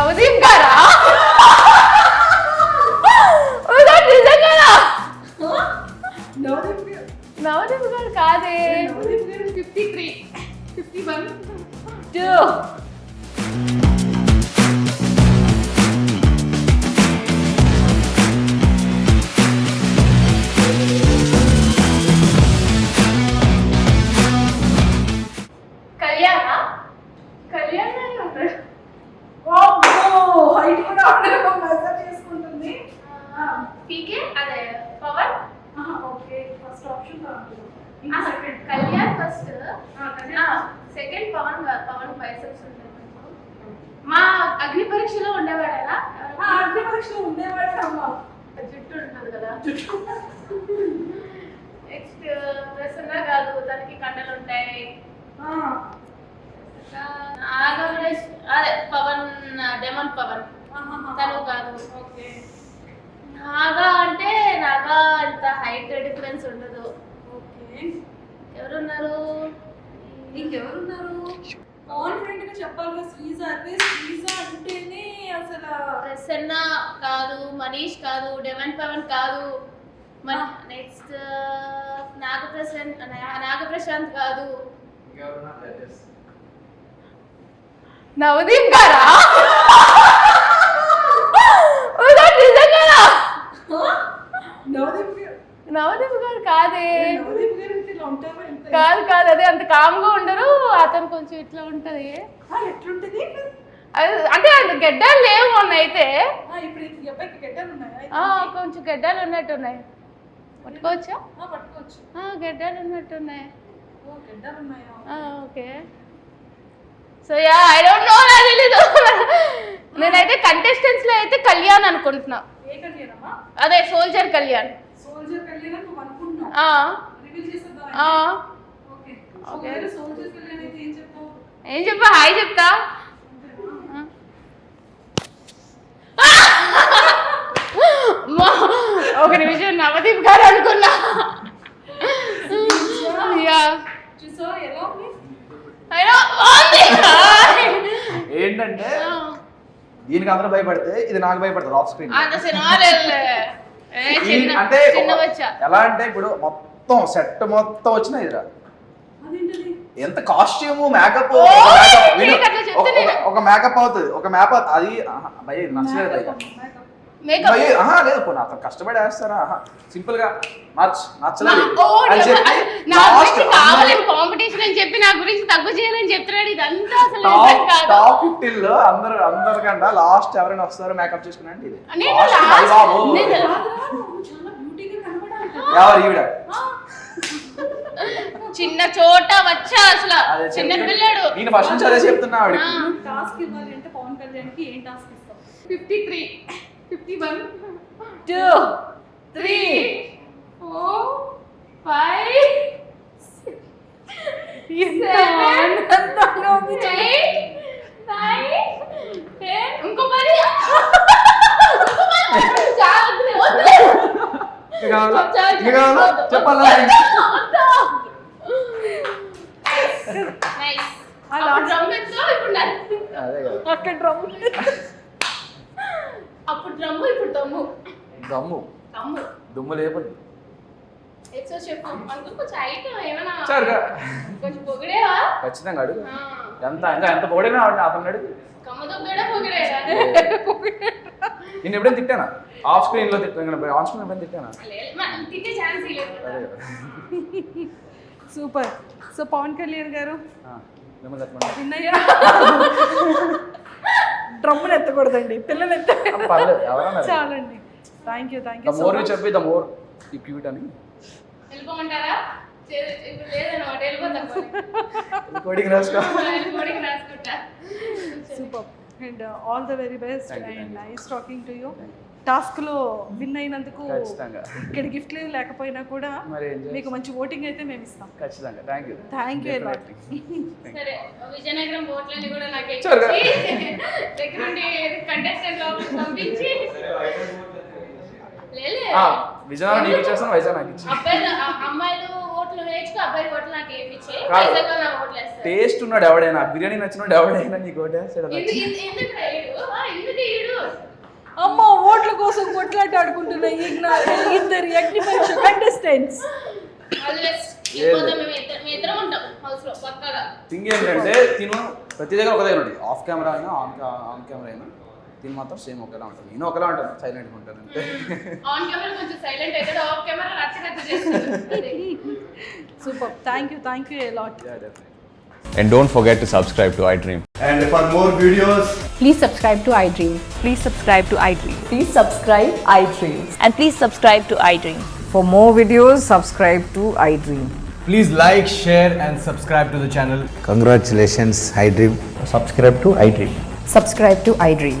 我今天干啥？我咋直接干了？啊？哪位的朋友？哪位的朋友？卡的？哪位的朋友？Fifty three, fifty one, two. కళ్యాణ ఉంటాడు height కూడా మెజర్ చేసుకుంటుంది పీకే అదే Pawan okay first option second Kalyan first second Pawan గా- పవన్ బైసెప్స్ ఉంటాయి మా అగ్ని పరీక్షలో ఉండేవాడేనా అగ్ని పరీక్షలో ఉండేవాడు అమ్మ జుట్టు ఉంటుంది కదా నెక్స్ట్ ప్రసన్న కాదు తనకి కండలు ఉంటాయి నాగమేష్ అదే పవన్ డెమన్ పవన్. తను కాదు. ఓకే. నాగా అంటే నాగా అంత హైట్ డిఫరెన్స్ ఉండదు. ఓకే. ఎవరున్నారు? ఇంకెవరున్నారు? కాన్ఫిడెంట్గా చెప్పాలి కదా శ్రీజ అదే శ్రీజ అంటేనే అసలు ప్రసన్న కాదు మనీష్ కాదు డెమన్ పవన్ కాదు. నెక్స్ట్ నాగప్రశాంత్ నాగప్రశాంత్ కాదు. నిజంగానా నవదీప్ గారు నవదీప్ గారు కాదే. కాదు కాదు. అదే అంత కామ్గా ఉండరు అతను కొంచెం ఇట్లా ఉంటది. అంటే గెడ్డాలు లేవు మొన్న అయితే. కొంచెం గెడ్డాలు ఉన్నట్టున్నాయి. పట్టుకోవచ్చా? గెడ్డాలు ఉన్నట్టున్నాయి. ఓ గెడ్డలు ఉన్నాయా? ఆ, okay. So yeah I don't know నాకు తెలీదు. నేనైతే కంటెస్టెంట్స్లో అయితే కళ్యాణ్ అనుకుంటున్నా. అదే సోల్జర్ కళ్యాణ్. ఏం చెప్పా? హాయ్ చెప్తా. ఒక నిమిషం నవదీప్ గారు అనుకున్నా యా చూసా ఎలా ఉంది అయినా బాగుంది ఏంటంటే దీనికి అందరూ భయపడితే ఇది నాకు భయపడతారు ఆఫ్ స్క్రీన్ అంటే ఎలా అంటే ఇప్పుడు మొత్తం సెట్ మొత్తం వచ్చిన ఇదిరా. అదేంటది? ఎంత కాస్ట్యూమ్ మేకప్ ఒక మేకప్ అవుతుంది ఒక మేకప్ అది భయ ఇది నచ్చలేదు మేకప్ లేదు అతను కష్టపడి వేస్తారా? సింపుల్గా మార్చ్ నచ్చలేదు ఓ, అని చెప్పి నా లాస్ట్ గురించి కావాలని కాంపిటీషన్ అని చెప్పి నా గురించి తగ్గు చేయాలని చెప్తున్నాడు. ఇదంతా అసలు నిజం టాప్ కాదు. టాప్ ఫిఫ్టీన్లో అందరు అందరికంటే లాస్ట్ ఎవరైనా వస్తారో మేకప్ చేసుకున్నా అంటే ఇది. నేను Last last- భయ్ బాబు. నేను- కాదురా, నువ్వు చాలా బ్యూటీగా కనబడాలి ఎవరు? ఈవిడ? చిన్న చోట వచ్చా అసలు. అదే చిన్న. పిల్లాడు. నేను ఫస్ట్ నుంచి అదే చెప్తున్నా ఆవిడకి. టాస్క్ ఇవ్వాలి అంటే పవన్ కళ్యాణ్కి ఏం టాస్క్ ఇస్తావు? Fifty three fifty one two three four five ఇంకో పది చాలు, వద్దు. ఇంకా కావాలా? చాలు, ఇంకా కావాలా? వద్దు. చెప్పాలా? వద్దు. Nice. అప్పుడు drum ఎత్తు, ఇప్పుడు నన్ను. అదే కదా అక్కడ డ్రమ్ అప్పుడు డ్రమ్ము ఇప్పుడు దమ్ము. దమ్ము. దమ్ము. దుమ్ము పొగిడేవా? ఖచ్చితంగా అడుగు. ఆ, ఎంత ఇంకా ఎంత అతను అడుగు నేను ఎప్పుడైనా తిట్టానా? ఆఫ్ స్క్రీన్లో తిట్టాను ఆన్ స్క్రీన్ ఎప్పుడైనా సూపర్. సో పవన్ కళ్యాణ్ గారు? విన్నయ్య. డ్రమ్ములు ఎత్తకూడదండి. పిల్లలు ఎత్త పర్లేదు చాలండి. Thank you thank the you more you చెప్పి ద మోర్. క్యూట్ అని వెళ్ళిపోమంటారా? చే- ఇప్పుడు లేదన్నమాట వెళ్ళిపోతాం కోడింగ్ రాసుకో. వెళ్ళిపోడికి రాసుకుంటా. Super and all the very best and. Nice talking to you టాస్క్లో విన్ అయినందుకు ఇక్కడ గిఫ్ట్లు లేకపోయినా కూడా మరి? మీకు మంచి ఓటింగ్ అయితే మేము ఇస్తాం. ఖచ్చితంగా. Thank you lot. సరే విజయనగరం బోట్లని కూడా నాకు విజయనగరం నీకు ఇచ్చేస్తాను వైజాగ్ నాకు ఇచ్చి టేస్ట్ ఉన్నాడు ఎవడైనా బిర్యానీ నచ్చినోడు ఎవడైనా నీకు? అమ్మ ఓట్ల కోసం కొట్లాట ఆడుకుంటున్న ఈ నా- ఇద్దరు అగ్ని పరీక్ష కంటెస్టెంట్స్ థింగ్ ఏంటంటే తిను ప్రతి దగ్గర ఒక దగ్గర ఉంటుంది ఆఫ్ కెమెరా అయినా ఆన్ ఆన్ కెమెరా అయినా. తిని మాత్రం సేమ్ ఒకేలా ఉంటుంది నేను ఒకలా ఉంటాను సైలెంట్గా ఉంటాను అంతే ఆన్ కెమెరా కొంచెం సైలెంట్ అవుతాడు ఆఫ్ కెమెరా రచ్చ రచ్చ చేస్తాడు super thank you thank you lot. And don't forget to subscribe to iDream. And for more videos, Please subscribe to iDream. Please subscribe to iDream. Please subscribe iDream. And please subscribe to iDream. For more videos, subscribe to iDream. Please like, share, and subscribe to the channel. Congratulations, iDream. Subscribe to iDream. Subscribe to iDream.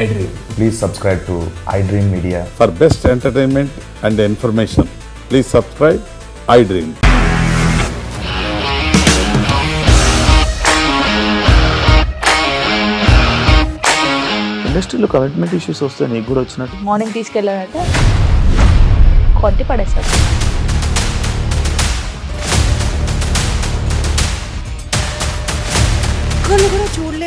iDream. Please subscribe to iDream media for best entertainment and information please subscribe iDream